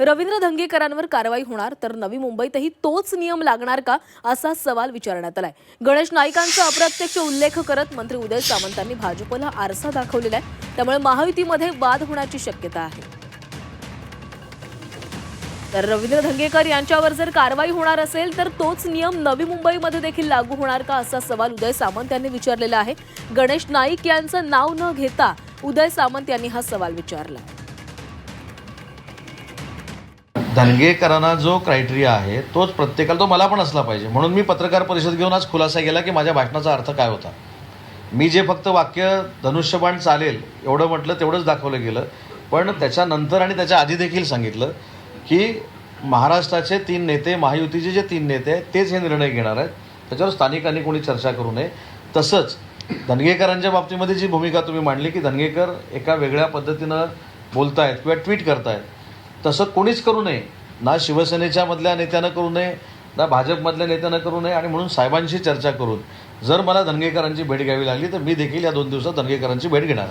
रवींद्र धंगेकरांवर कारवाई होणार तर नवी मुंबईतही तोच नियम लागणार का असा सवाल विचारण्यात आलाय. गणेश नाईकांचा अप्रत्यक्ष उल्लेख करत मंत्री उदय सामंतांनी भाजपला आरसा दाखवलेला आहे. त्यामुळे महायुतीमध्ये वाद होण्याची शक्यता आहे. तर रवींद्र धंगेकर यांच्यावर जर कारवाई होणार असेल तर तोच नियम नवी मुंबईमध्ये देखील लागू होणार का असा सवाल उदय सामंत यांनी विचारलेला आहे. गणेश नाईक यांचं नाव न घेता उदय सामंत यांनी हा सवाल विचारला. धनगेकरांना जो क्रायटेरिया आहे तोच प्रत्येकाला तो मला पण असला पाहिजे. म्हणून मी पत्रकार परिषद घेऊन आज खुलासा केला की माझ्या भाषणाचा अर्थ काय होता. मी जे फक्त वाक्य धनुष्यबाण चालेल एवढं म्हटलं तेवढंच दाखवलं गेलं. पण त्याच्यानंतर आणि त्याच्या आधी देखील सांगितलं की महाराष्ट्राचे तीन नेते महायुतीचे जे तीन नेते आहेत तेच हे निर्णय घेणार आहेत. त्याच्यावर स्थानिकांनी कोणी चर्चा करू नये. तसंच धनगेकरांच्या बाबतीमध्ये जी भूमिका तुम्ही मांडली की धनगेकर एका वेगळ्या पद्धतीनं बोलतायत किंवा ट्विट करतायत तसं कोणीच करू नये. ना शिवसेनेच्या मधल्या नेत्यानं करू नये ना भाजपमधल्या नेत्यानं करू नये आणि म्हणून साहेबांशी चर्चा करून जर मला धनगेकरांची भेट घ्यावी लागली तर मी देखील या दोन दिवसात धनगेकरांची भेट घेणार